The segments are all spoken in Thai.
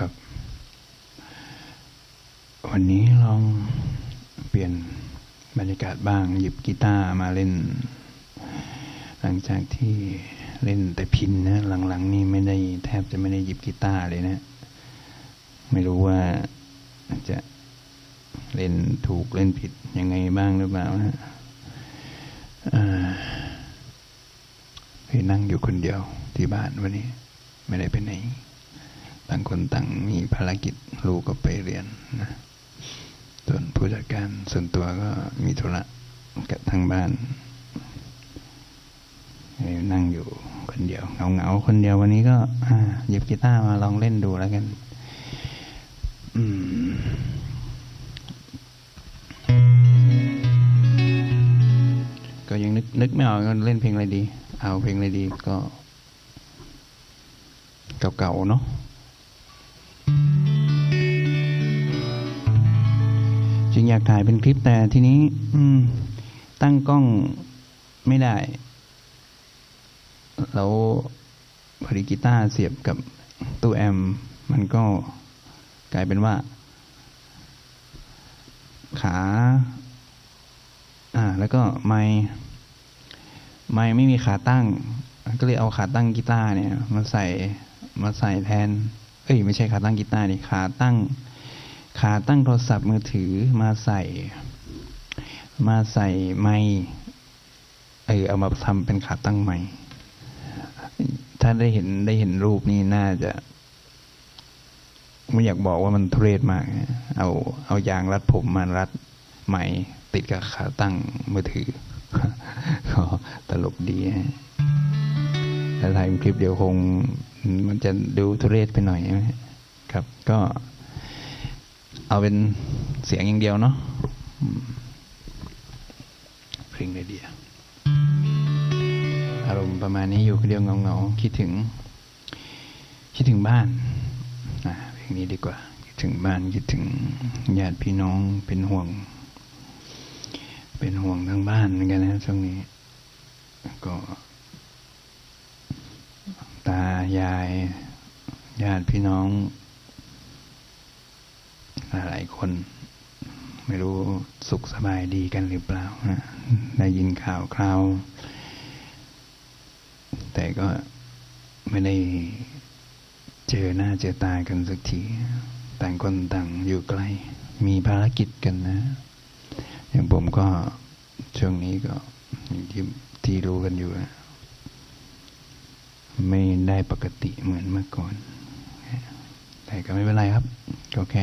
ครับ วันนี้ลองเปลี่ยนบรรยากาศบ้าง หยิบกีตาร์มาเล่น หลังจากที่เล่นแต่พินนะ หลังๆ นี่ไม่ได้แทบจะไม่ได้หยิบกีตาร์เลยนะ ไม่รู้ว่าจะเล่นถูกเล่นผิดยังไงบ้างหรือเปล่านะพี่นั่งอยู่คนเดียวที่บ้านวันนี้ ไม่ได้ไปไหน ต่างคนต่างมีภารกิจลูกก็ไปเรียนนะส่วนผู้จัดการส่วนตัวก็มีธุระกับทางบ้านนั่งอยู่คนเดียวเหงาๆคนเดียววันนี้ก็หยิบกีตาร์มาลองเล่นดูแล้วกัน อืมก็ยังนึกนึกไม่ออกว่าเล่นเพลงอะไรดี เอาเพลงอะไรดีก็ เก่าๆเนาะ งอยากถ่ายเป็นคลิปแต่ทีนี้ อืม ตั้งกล้องไม่ได้ แล้วพอดีกีตาร์เสียบกับตู้แอม มันก็กลายเป็นว่า ขา อ่า แล้วก็ไม้ไม้ไม่มีขาตั้ง ก็เลยเอาขาตั้งกีตาร์เนี่ย มาใส่มาใส่แทน เอ้ย ไม่ใช่ขาตั้งกีตาร์นี่ขาตั้ง ขาตั้งโทรศัพท์มือถือมาใส่ มาใส่ไม้เออเอามาทำเป็นขาตั้งไม้ถ้าได้เห็นได้เห็นรูปนี้น่าจะไม่อยากบอกว่ามันทุเรศมาก เอา เอายางรัดผมมารัดไหมติดกับขาตั้งมือถือก็ตลกดีฮะถ้าถ่ายคลิปเดียวคง มันจะดูทุเรศไปหน่อยนะครับ ก็ เอาเป็นเสียงอย่างเดียวเนาะอืมเพลงไอเดียอารมณ์ประมาณนี้อยู่คนเดียวเงาๆคิดถึง คิดถึงบ้านเพลงนี้ดีกว่า คิดถึงบ้านคิดถึงญาติพี่น้องเป็นห่วง เป็นห่วงทั้งบ้านเหมือนกันนะช่วงนี้ ก็ ตายายญาติพี่น้อง หลายคน ไม่รู้สุขสบายดีกันหรือเปล่านะได้ยินข่าวคราว แต่ก็ไม่ได้เจอหน้าเจอตากันสักที ต่างคนต่างอยู่ไกล มีภารกิจกันนะ อย่างผมก็ช่วงนี้ก็ย่างที่ที่รู้กันอยู่นะไม่ได้ปกติเหมือนเมื่อก่อน แต่ก็ไม่เป็นไรครับ ก็แค่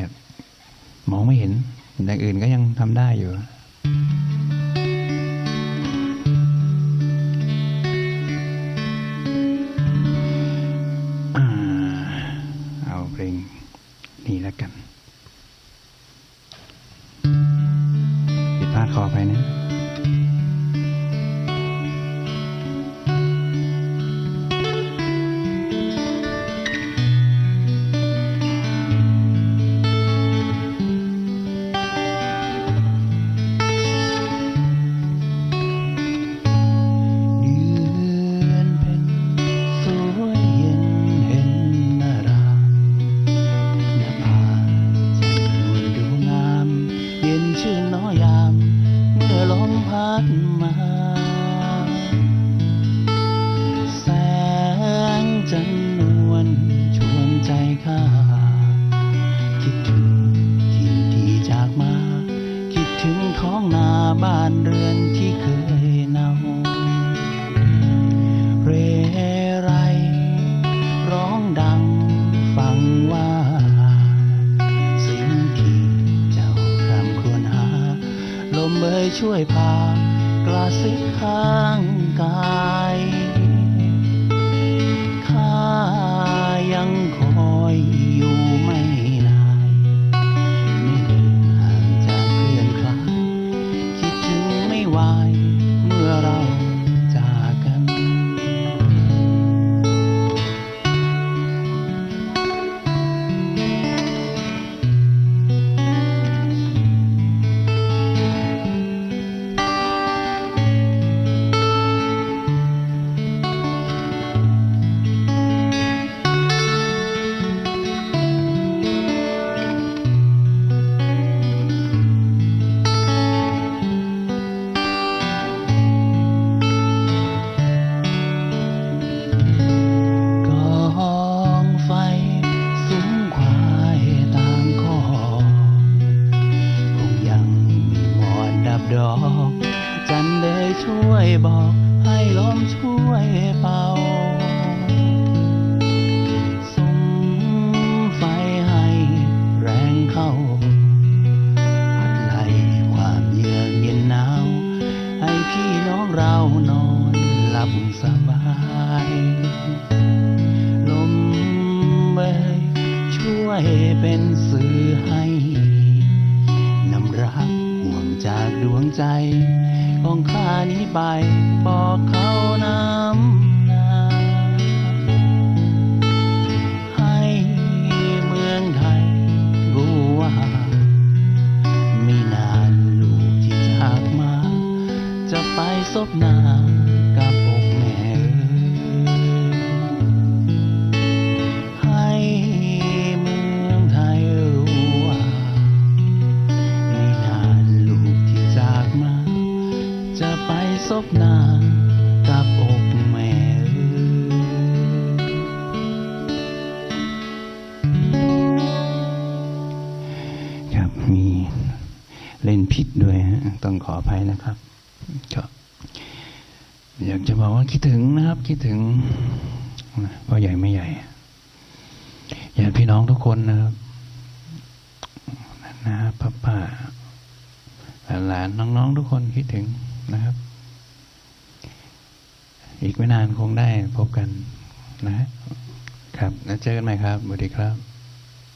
มองไม่เห็นอย่างอื่นก็ยังทำได้อยู่เอาเพลงนี้แล้วกันผิดพลาดคอไปนะ ช่วยพากราซิบข้างกายข้ายังคง ให้ลมช่วยเป่าส่งไฟให้แรงเข้าพัดไล่ความเยือกเย็นหนาว ให้พี่น้องเรานอนหลับสบายลมเอ่ยช่วยเป็นสื่อให้นำรักห่วงจากดวงใจ องข้านี้ไปบอกเขาน้ำหนาให้เมืองไทยรู้ว่า ไม่นานลูกที่จากมา จะไปซบหน้า ซบหน้ากับอกแม่ครับมีเล่นผิดด้วยฮะต้องขออภัยนะครับก็อยากจะบอกว่าคิดถึงนะครับ คิดถึงพ่อใหญ่ไม่ใหญ่ญาติพี่น้องทุกคนนะครับนะป้าป้าหลานน้องๆทุกคนคิดถึงนะครับ ไม่นานคงได้พบกันนะครับ แล้วเจอกันใหม่ครับสวัสดีครับ